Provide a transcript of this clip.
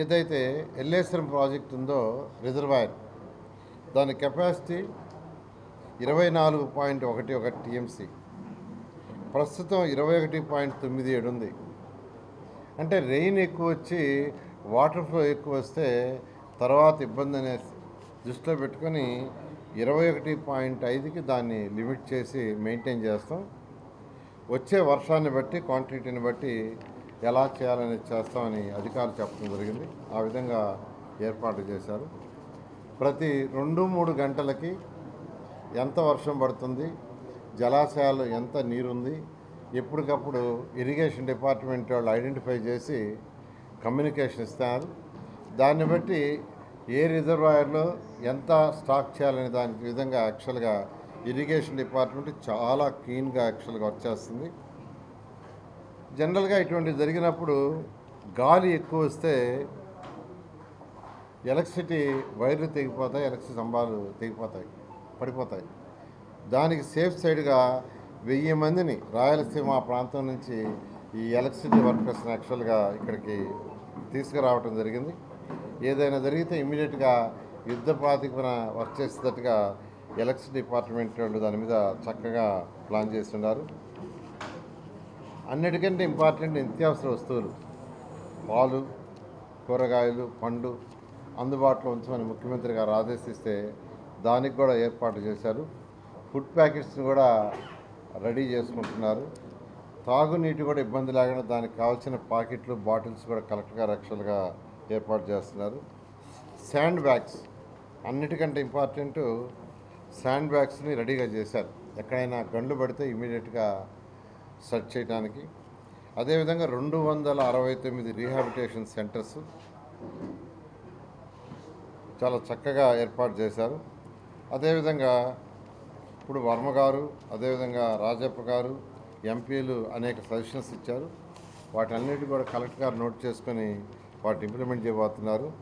ఏదైతే ఎల్లేశ్వరం ప్రాజెక్ట్ ఉందో రిజర్వాయర్ దాని కెపాసిటీ ఇరవై నాలుగు పాయింట్ ఒకటి ఒకటి టీఎంసీ. ప్రస్తుతం ఇరవై ఒకటి పాయింట్ తొమ్మిది ఏడు ఉంది. అంటే రెయిన్ ఎక్కువ వచ్చి వాటర్ ఫ్లో ఎక్కువ వస్తే తర్వాత ఇబ్బంది అనే దృష్టిలో పెట్టుకొని ఇరవై ఒకటి పాయింట్ ఐదుకి దాన్ని లిమిట్ చేసి మెయింటైన్ చేస్తాం. వచ్చే వర్షాన్ని బట్టి క్వాంటిటీని బట్టి ఎలా చేయాలనేది చేస్తామని అధికారులు చెప్పడం జరిగింది. ఆ విధంగా ఏర్పాటు చేశారు. ప్రతి రెండు మూడు గంటలకి ఎంత వర్షం పడుతుంది జలాశయాలు ఎంత నీరుంది ఎప్పటికప్పుడు ఇరిగేషన్ డిపార్ట్మెంట్ వాళ్ళు ఐడెంటిఫై చేసి కమ్యూనికేషన్ ఇస్తారు. దాన్ని బట్టి ఏ రిజర్వాయర్లో ఎంత స్టాక్ చేయాలనే దాని విధంగా యాక్చువల్గా ఇరిగేషన్ డిపార్ట్మెంట్ చాలా క్లీన్గా యాక్చువల్గా వర్క్ చేస్తుంది. జనరల్గా ఇటువంటి జరిగినప్పుడు గాలి ఎక్కువ వస్తే ఎలక్ట్రిసిటీ వైర్లు తెగిపోతాయి ఎలక్ట్రిసిటీ స్తంభాలు తెగిపోతాయి పడిపోతాయి. దానికి సేఫ్ సైడ్గా వెయ్యి మందిని రాయలసీమ ప్రాంతం నుంచి ఈ ఎలక్ట్రిసిటీ వర్కర్స్ని యాక్చువల్గా ఇక్కడికి తీసుకురావటం జరిగింది. ఏదైనా జరిగితే ఇమ్మీడియట్గా యుద్ధ ప్రాతిపన వర్క్ చేసేటట్టుగా ఎలక్ట్రిసిటీ డిపార్ట్మెంట్ వాళ్ళు దాని మీద చక్కగా ప్లాన్ చేస్తున్నారు. అన్నిటికంటే ఇంపార్టెంట్ నిత్యావసర వస్తువులు. పాలు కూరగాయలు పండు అందుబాటులో ఉంచమని ముఖ్యమంత్రి గారు ఆదేశిస్తే దానికి కూడా ఏర్పాటు చేశారు. ఫుడ్ ప్యాకెట్స్ని కూడా రెడీ చేసుకుంటున్నారు. తాగునీటి కూడా ఇబ్బంది లేకుండా దానికి కావాల్సిన పాకెట్లు బాటిల్స్ కూడా కలెక్ట్గా రక్షలుగా ఏర్పాటు చేస్తున్నారు. శాండ్ బ్యాగ్స్ అన్నిటికంటే ఇంపార్టెంట్ శాండ్ బ్యాగ్స్ని రెడీగా చేశారు. ఎక్కడైనా గండ్లు పడితే ఇమీడియట్గా సెర్చ్ చేయడానికి అదేవిధంగా రెండు వందల అరవై తొమ్మిది రీహాబిటేషన్ సెంటర్స్ చాలా చక్కగా ఏర్పాటు చేశారు. అదేవిధంగా ఇప్పుడు వర్మ గారు అదేవిధంగా రాజప్ప గారు ఎంపీలు అనేక సజెషన్స్ ఇచ్చారు. వాటన్నిటి కూడా కలెక్టర్ గారు నోట్ చేసుకొని వాటిని ఇంప్లిమెంట్ చేయబోతున్నారు.